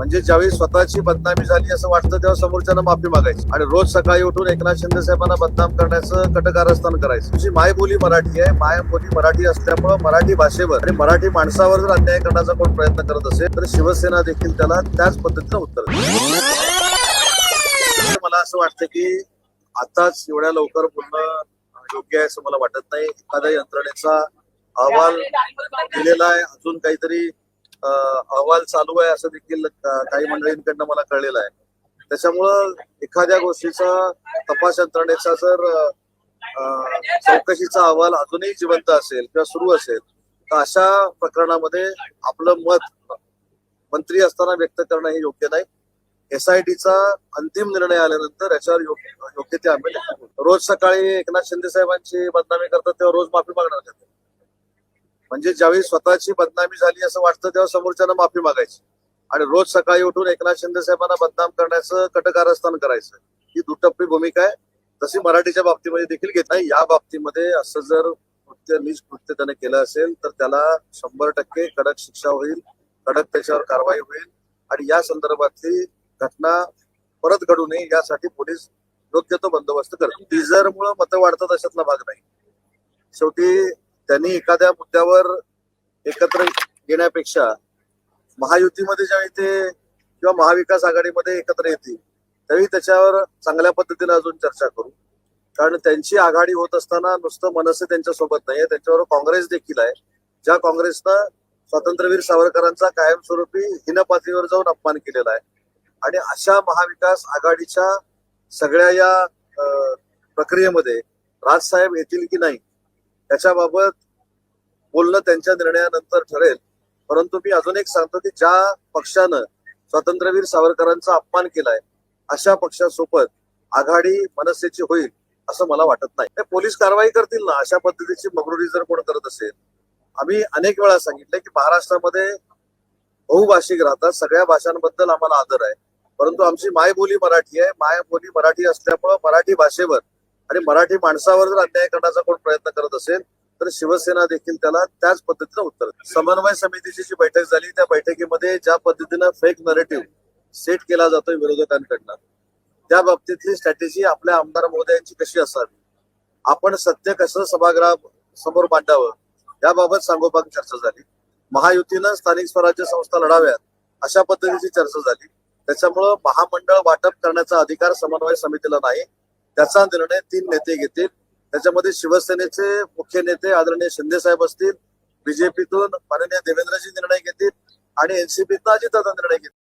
म्हणजे ज्यावेळी स्वतःची बदनामी झाली असं वाटतं तेव्हा समोरच्यानं माफी मागायची. आणि रोज सकाळी उठून एकनाथ शिंदे साहेबांना बदनाम करण्याचं कटकारस्थान करायचं. तुझी मायबोली मराठी आहे मायबोली मराठी असल्यामुळं मराठी भाषेवर आणि मराठी माणसावर जर अन्याय करण्याचा कोण प्रयत्न करत असेल तर शिवसेना देखील त्याला त्याच पद्धतीनं उत्तर मला असं वाटतं की आताच एवढ्या लवकर बोलणं योग्य आहे असं मला वाटत नाही. एखाद्या यंत्रणेचा अहवाल दिलेला आहे अजून काहीतरी अहवाल चालू आहे असं देखील काही मंडळींकडनं मला कळलेलं आहे. त्याच्यामुळं एखाद्या गोष्टीचा तपास यंत्रणेचा जर चौकशीचा अहवाल अजूनही जिवंत असेल किंवा सुरू असेल तर अशा प्रकरणामध्ये आपलं मत मंत्री असताना व्यक्त करणं हे योग्य नाही. एसआयटीचा अंतिम निर्णय आल्यानंतर याच्यावर योग्य योग्य ते आम्ही रोज सकाळी एकनाथ शिंदे साहेबांची बदनामी करतात तेव्हा रोज माफी मागणार म्हणजे ज्यावेळी स्वतःची बदनामी झाली असं वाटतं तेव्हा समोरच्यानं माफी मागायची. आणि रोज सकाळी उठून एकनाथ शिंदे साहेबांना बदनाम करण्याचं कटकारस्थान करायचं. ही दुटप्पी भूमिका आहे. तशी मराठीच्या बाबतीमध्ये देखील घेत नाही या बाबतीमध्ये असं जर कृत्य नीच कृत्य त्याने केलं असेल तर त्याला शंभर टक्के कडक शिक्षा होईल कडक त्याच्यावर कारवाई होईल. आणि या संदर्भातली घटना परत घडू नये यासाठी पोलीस योग्य तो बंदोबस्त करतील. टीजर मुळे मतं वाढतात अशातला भाग नाही. शेवटी त्यांनी एखाद्या मुद्द्यावर एकत्र येण्यापेक्षा महायुतीमध्ये ज्यावेळी ते किंवा महाविकास आघाडीमध्ये एकत्र येतील त्यावेळी त्याच्यावर चांगल्या पद्धतीने अजून चर्चा करू. कारण त्यांची आघाडी होत असताना नुसतं मनसे त्यांच्यासोबत नाहीये. त्यांच्यावर काँग्रेस देखील आहे. ज्या काँग्रेसनं स्वातंत्र्यवीर सावरकरांचा कायमस्वरूपी हिन पातळीवर जाऊन अपमान केलेला आहे. आणि अशा महाविकास आघाडीच्या सगळ्या या प्रक्रियेमध्ये प्रक्रियेमध्ये राजसाहेब येतील की नाही त्याच्याबाबत बोलणं त्यांच्या निर्णयानंतर ठरेल. परंतु मी अजून एक सांगतो की ज्या पक्षानं स्वातंत्र्यवीर सावरकरांचा अपमान केलाय अशा पक्षासोबत आघाडी मनसेची होईल असं मला वाटत नाही. पोलीस कारवाई करतील ना अशा पद्धतीची मगरुरी जर कोण करत असेल आम्ही अनेक वेळा सांगितलं की महाराष्ट्रामध्ये बहुभाषिक राहतात सगळ्या भाषांबद्दल आम्हाला आदर आहे. परंतु आमची मायबोली मराठी आहे. मायबोली मराठी असल्यामुळं मराठी भाषेवर आणि मराठी माणसावर जर अन्याय करण्याचा कोण प्रयत्न करत असेल तर शिवसेना देखील त्याला त्याच पद्धतीनं उत्तर समन्वय समितीची जी बैठक झाली त्या बैठकीमध्ये ज्या पद्धतीनं फेक नरेटिव्ह सेट केला जातोय विरोधकांकडनं त्या बाबतीतली स्ट्रॅटेजी आपल्या आमदार महोदयांची कशी असावी? आपण सत्य कसं सभागृहा समोर मांडावं? याबाबत सांगोपांग चर्चा झाली. महायुतीनं स्थानिक स्वराज्य संस्था लढाव्यात अशा पद्धतीची चर्चा झाली. त्याच्यामुळं महामंडळ वाटप करण्याचा अधिकार समन्वय समितीला नाही. त्याचा निर्णय तीन नेते घेतील. त्याच्यामध्ये शिवसेनेचे मुख्य नेते आदरणीय शिंदे साहेब असतील बीजेपीतून माननीय देवेंद्रजी निर्णय घेतील आणि एनसीपीतनं अजितदादा निर्णय घेतील.